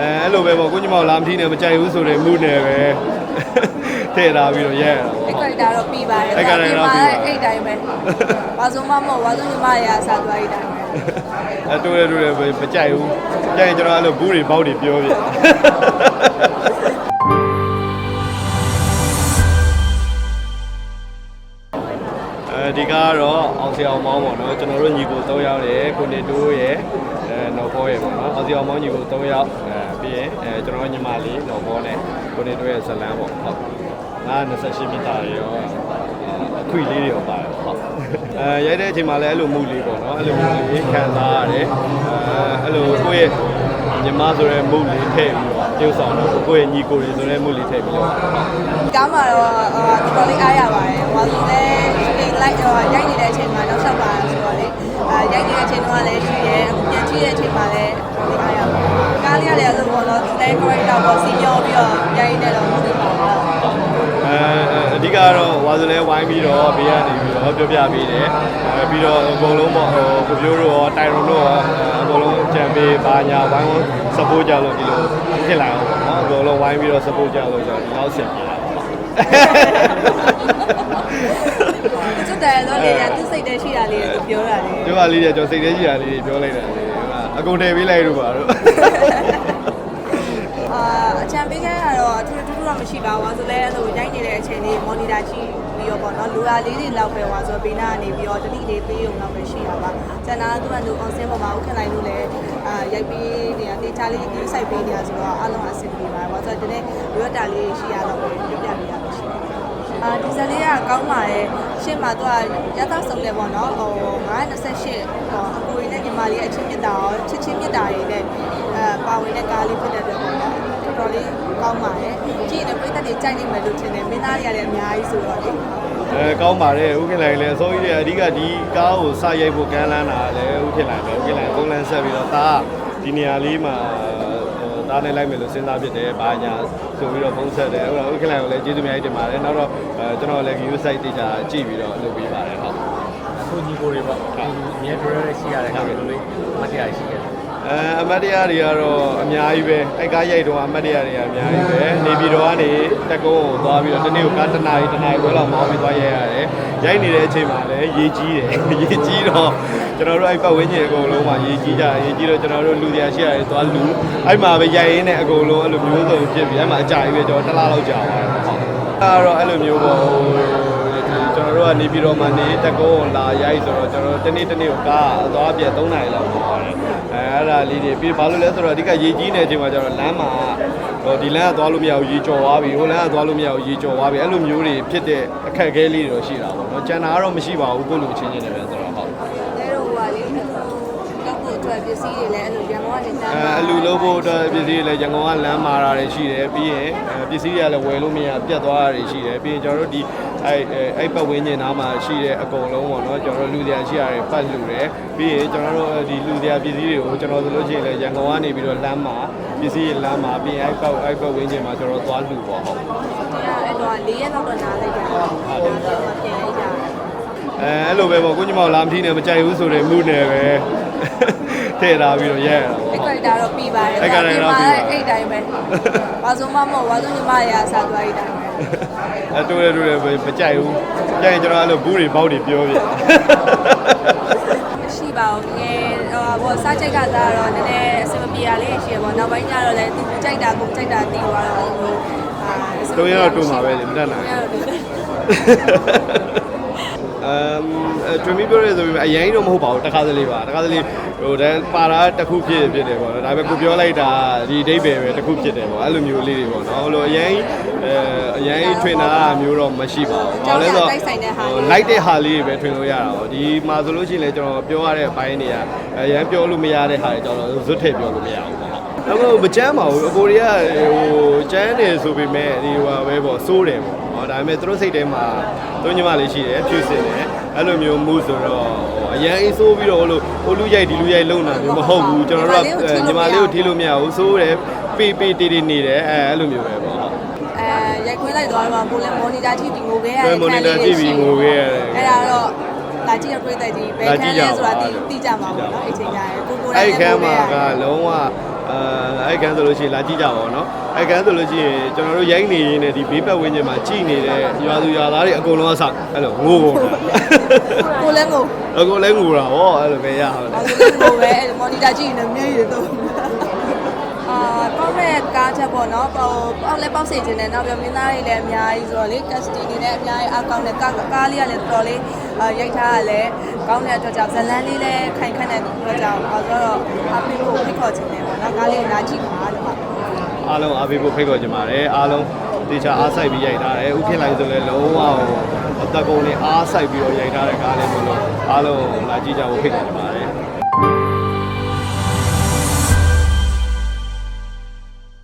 အဲအဲ့လိုပဲပေါ့ကိုညီမောင်လာမထီးနဲ့မကြိုက်ဘူးဆိုတဲ့ mood နဲ့ပဲထည့်ထားပြီးတော့ရဲရတာ အဲ့ပေါ့ကတာတော့ပြီးပါတယ်အဲ့ character တော့ပြီးပါတယ် အဲ့တိုင်းပဲဘာဆုံးမမဟုတ်ဘာဆုံးညီမရအစားသွားအဲ့တိုင်းပဲအဲတိုးရတိုးရပဲမကြိုက်ဘူးကြိုက်ရင်ကျွန်တော်အဲ့လိုဘူးတွေပေါက်တွေပြောပြ အဲဒီကတော့အောင်စီအောင်မောင်းပေါ့နော်ကျွန်တော်တို့ညီကို3ယောက်ရယ်ကိုနေတိုးရယ်အဲနော်ဘောရယ်ပေါ့နော်အောင်စီအောင်မောင်းညီကို3ယောက်အဲ ပြီးရင်အဲကျွန်တော်တို့ညီမလေးနော်ဘောနဲ့ကိုနေတိုးရဲ့ဇလန်းပေါ့ဟုတ်ငါ28မိတာရောအခွေလေးတွေရောပါတယ်ဟုတ်အဲရိုက်တဲ့အချိန်မှာလည်းအဲ့လိုမှုလေးပေါ့နော်အဲ့လိုမှုလေးခံစားရတယ်အဲအဲ့လိုကိုယ့်ရဲ့ညီမဆိုတဲ့မှုလေးထည့်ပြီးတော့ပြုဆောင်တော့ကိုယ့်ရဲ့ညီကိုတွေဆိုတဲ့မှုလေးထည့်ပြီးတော့ကားမှာတော့အာတော်တော်လေးအားရပါတယ်ဘာလို့လဲဒီလိုက်တော့ရိုက်နေတဲ့အချိန်မှာတော့ ဓိကတော့ဝါစလဲဝိုင်းပြီးတော့ဘေးကနေပြီးတော့ပြောပြပေးတယ်အဲပြီးတော့အကုန်လုံးပေါ့ဟိုကိုပြိုးတို့ရောတိုင်ရွန်တို့ရောအကုန်လုံးချန်ပေးပါညာဝိုင်းဝန်း support ကြလို့ဒီလိုဖြစ်လာအောင်ပေါ့နော်အကုန်လုံးဝိုင်းပြီးတော့ support ကြလို့ဆိုတော့ဒီလောက်ဆင်ပြေလာပါသူတဲ့တော့လေသူစိတ်တည်းရှိတာလေးသူပြောတာလေဒီပါလေးတွေကျွန်တော်စိတ်ထဲရှိတာလေးတွေပြောလိုက်တာလေအကုန်တည်ပေးလိုက်တို့ပါတို့ အာအချံပေးခဲ့ရတော့အထူးထူးတော့မရှိပါဘူးဆိုလဲအဲ့လိုရိုက်နေတဲ့အချိန်လေးမော်နီတာကြည့်ပြီးတော့ပေါ့နော်လူလာလေးတွေလောက်ပဲဟွာဆိုဘေးနာကနေပြီးတော့တတိလေးပေးုံတော့ပဲရှိတာပါကျန်တာသူကသူ on scene ပေါ်မှာဥက္ကလိုက်လို့လည်းအာရိုက်ပြီးနေတာတေချာလေးဒီဆိုင်ပေးနေတာဆိုတော့အားလုံးအဆင်ပြေပါတယ်ဟွာဆိုတော့ဒီနေ့ရွက်တာလေးရှိရတော့ပဲပြပြပေးရပါရှိတယ်အာဒီဇယ်လေးကကောင်းပါတယ်ရှေ့မှာသူကရသဆုံးတယ်ပေါ့နော်ဟို928ဟောအကိုရင်းနဲ့ညီမလေးအချင်းမြတ်တာရောချစ်ချင်းမြတ်တာတွေနဲ့အဲပါဝင်တဲ့ကားလေးဖြစ်တဲ့အတွက်ပေါ့နော် တော်တော်လေးကောင်းပါတယ်ကြည့်ရင်ပြိတ္တတွေကြိုက်နိုင်မယ်လို့ထင်တယ်မင်းသားတွေကလည်းအများကြီးဆိုတော့လေအဲကောင်းပါတယ်ဥက္ကလိုင်လည်းအစိုးရအဓိကဒီကားကိုစရိုက်ဖို့ကမ်းလှမ်းတာလည်းဥက္ကလိုင်ပဲဥက္ကလိုင်ကုန်းလန်းဆက်ပြီးတော့ဒါဒီနေရာလေးမှာဒါနဲ့လိုက်မယ်လို့စဉ်းစားဖြစ်တယ်ဘာညာဆိုပြီးတော့ဖုန်းဆက်တယ်ဥက္ကလိုင်ကိုလည်းကျေးဇူးများတင်ပါတယ်နောက်တော့ကျွန်တော်လည်း view site တေချာကြည့်ပြီးတော့လုပ်ပေးပါတယ်ဟုတ်အခုညီကိုတွေပေါ့ဒီအမြဲပြောရရှိရတဲ့ဟာလိုလေးမတရားရှိခဲ့တယ် အဲအမတ်တရားတွေကတော့အများကြီးပဲအဲကားရိုက်တော့အမတ်တရားတွေကအများကြီးပဲနေပြည်တော်ကနေတက်ကုန်းကိုသွားပြီးတော့တနေ့ကိုကားတစ်နာရီတစ်နာရီခွဲလောက်မောင်းပြီးသွားရိုက်ရတယ်ရိုက်နေတဲ့အချိန်မှာလည်းရေကြီးတယ်ရေကြီးတော့ကျွန်တော်တို့အဲ့ပတ်ဝန်းကျင်အကုန်လုံးမှာရေကြီးကြတယ်ရေကြီးတော့ကျွန်တော်တို့လူတရားရှိရတယ်သွားလူအဲ့မှာပဲရိုက်ရင်းနဲ့အကုန်လုံးအဲ့လိုမျိုးစုံဖြစ်ပြီးအဲ့မှာအကြာကြီးပဲကျွန်တော်တစ်လားလောက်ကြာပါတယ်ဟုတ်အဲ့တော့အဲ့လိုမျိုးပေါ့ဟိုကျွန် တော်တို့ကနေပြီးတော့မှနေတက်ကုန်းကိုလာရိုက်ဆိုတော့ကျွန်တော်တို့တနေ့တနေ့ကိုကားအသွားပြ3နာရီလောက်ပေါ့ပါတယ်အဲအဲ့ဒါလေးတွေပြီးဘာလို့လဲဆိုတော့အဓိကရေကြီးနေတဲ့အချိန်မှာကျတော့လမ်းမှာဟိုဒီလမ်းကသွားလို့မရဘူးရေကျော်သွားပြီဟိုလမ်းကသွားလို့မရဘူးရေကျော်သွားပြီအဲ့လိုမျိုးတွေဖြစ်တဲ့အခက်အခဲလေးတွေတော့ရှိတာပေါ့နော်ကျန်တာကတော့မရှိပါဘူးကိုယ့်လူချင်းချင်းတွေပဲဆိုတော့ဟုတ်လဲတော့ဟိုကလေအဲ့လိုလောက်ဖို့အတွက်ပစ္စည်းတွေလည်းအဲ့လိုရန်ကုန်ကနေတန်း အဲအလူလို့ဖို့အတွက်ပစ္စည်းတွေလည်းရန်ကုန်ကလမ်းမာတာတွေရှိတယ်ပြီးရင်အဲပစ္စည်းတွေကလည်းဝယ်လို့မရပြတ်သွားတာတွေရှိတယ်ပြီးရင်ကျွန်တော်တို့ဒီအဲ့အဲ့ပတ်ဝန်းကျင်နားမှာရှိတဲ့အကုန်လုံးပေါ့နော်ကျွန်တော်တို့လူတရားရှိရတယ်ပတ်လူတယ်ပြီးရင်ကျွန်တော်တို့ဒီလူတရားပစ္စည်းတွေကိုကျွန်တော်ဆိုလို့ရှိရင်လည်းရန်ကုန်ကနေပြီးတော့လမ်းမှာပစ္စည်းတွေလမ်းမှာပြီးရင်အဲ့ပတ်အဲ့ပတ်ဝန်းကျင်မှာကျွန်တော်သွားလူပေါ့ဟုတ်အဲ့တော့၄ရက်လောက်တော့နားလိုက်ကြတယ်ဒါတော့ပြန်လိုက်ကြတယ်အဲအဲ့လိုပဲပေါ့ကိုညီမောင်လာမထီးနဲ့မကြိုက်ဘူးဆိုတဲ့ mood နဲ့ပဲ ထည့်ထားပြီးတော့ရဲရတာပေါ့အဲ့ကတာတော့ပြီးပါတယ်အဲ့ character တော့ပြီးပါတယ် အဲ့တိုင်းပဲဘာဆုံးမမဟုတ်ဘာဆုံးညီမရအစားသွားအဲ့တိုင်းပဲအဲတိုးရတိုးရပဲမကြိုက်ဘူးကြိုက်ရင်ကျွန်တော်အဲ့လိုဘူးတွေပေါက်တွေပြောပြ မရှိပါဘူးငယ်ဟိုဘောစားချိတ်ကသားတော့နည်းနည်းအဆင်မပြေရလေးရှိရပေါ့နောက်ပိုင်းကျတော့လည်းသူကြိုက်တာကိုကြိုက်တာတည်သွားတော့ဟိုအာတုံးရတော့တိုးမှာပဲလေမတတ်နိုင်ရတော့ဒီအမ် ဒရမီပြောရဲဆိုပြီးအရင်တော့မဟုတ်ပါဘူးတခါတလေပါတခါတလေဟိုတန်းပါတာတစ်ခုဖြစ်ဖြစ်တယ်ပေါ့နော်ဒါပေမဲ့ကိုပြောလိုက်တာဒီအဓိပ္ပာယ်ပဲတစ်ခုဖြစ်တယ်ပေါ့အဲ့လိုမျိုးလေးတွေပေါ့နော်ဟိုလိုအရင်အဲအရင်ထွင်တာမျိုးတော့မရှိပါဘူးဘာလဲဆိုတော့လိုက်တဲ့ဟာလေးတွေပဲထွင်လို့ရတာပေါ့ဒီမှာဆိုလို့ရှိရင်လည်းကျွန်တော်ပြောရတဲ့အပိုင်းတွေကအရင်ပြောလို့မရတဲ့ဟာတွေကျွန်တော်ဇွတ်ထည့်ပြောလို့မရဘူးပေါ့တော့မကြမ်းပါဘူးအကိုတွေကဟိုကြမ်းတယ်ဆိုပေမဲ့ဒီဟိုပဲပေါ့စိုးတယ်ပေါ့ ဟောဒါပေမဲ့သူတို့စိတ်ထဲမှာသူညီမလေးရှိတယ်ဖြူစင်တယ်အဲ့လိုမျိုးမှုဆိုတော့အရန်အေးဆိုးပြီးတော့ဟိုလိုဟိုလူရိုက်ဒီလူရိုက်လုံတာမျိုးမဟုတ်ဘူးကျွန်တော်တို့ကညီမလေးကိုထိလို့မရဘူးစိုးတယ်ပေပေတေးတေးနေတယ်အဲအဲ့လိုမျိုးပဲပေါ့အဲရိုက်ခွင်းလိုက်သွားတော့ကိုလည်းမော်နီတာကြည့်ပြီးငိုခဲ့ရတယ်ဘယ် monitor ကြည့်ပြီးငိုခဲ့ရတယ်အဲ့ဒါတော့လာကြည့်ရပြိတ္တကြီးဘယ်ခန်းလဲဆိုတာသိသိကြမှာပေါ့နော်အဲ့ချိန်ကျရင်ကိုကိုယ်တိုအဲ့င်ဒီခန်းမှာကလုံးဝ အအာအဲ့ကန်ဆိုလို့ရှိရင်လာကြည့်ကြပါဦးနော်အဲ့ကန်ဆိုလို့ရှိရင်ကျွန်တော်တို့ရိုက်နေရင်းနဲ့ဒီဘေးပတ်ဝန်းကျင်မှာကြည်နေတဲ့ရွာသူရွာသားတွေအကုန်လုံးအဆောက်အဲ့လိုငိုကုန်တာကိုလည်းငိုအကုန်လည်းငိုတာဟောအဲ့လိုပဲရပါအော်လေကိုလည်းငိုပဲမော်နီတာကြည့်နေမျက်ရည်တော့အာပေါ့မဲ့ကားချက်ပေါ့နော်ပေါ့ပေါ့လဲပေါ့စေခြင်းနဲ့နောက်ပြီးမင်းသားတွေလည်းအများကြီးဆိုတော့လေ casting တွေလည်းအများကြီးအကောင်းနဲ့ကားကားလေးကလည်းတော်တော်လေး ရိုက်ထားရလဲကောင်းတဲ့အတွက်ကြောင့်ဇလန်းလေးလည်းခိုင်ခန့်တဲ့အတွက်ကြောင့်ဆိုတော့အဖေကိုဖိတ်ခေါ်ခြင်းနဲ့ပေါ့နော်ကားလေးကိုလာကြည့်ပါလို့ပါအားလုံးအားပေးဖို့ဖိတ်ခေါ်ကြပါတယ်အားလုံးတေချာအားဆိုင်ပြီးရိုက်ထားတယ်ဥခင်လိုက်ဆိုလည်းလုံးဝအသက်ကုန်နဲ့အားဆိုင်ပြီးတော့ရိုက်ထားတဲ့ကားလေးမျိုးလို့အားလုံးလာကြည့်ကြဖို့ဖိတ်ခေါ်ကြပါတယ်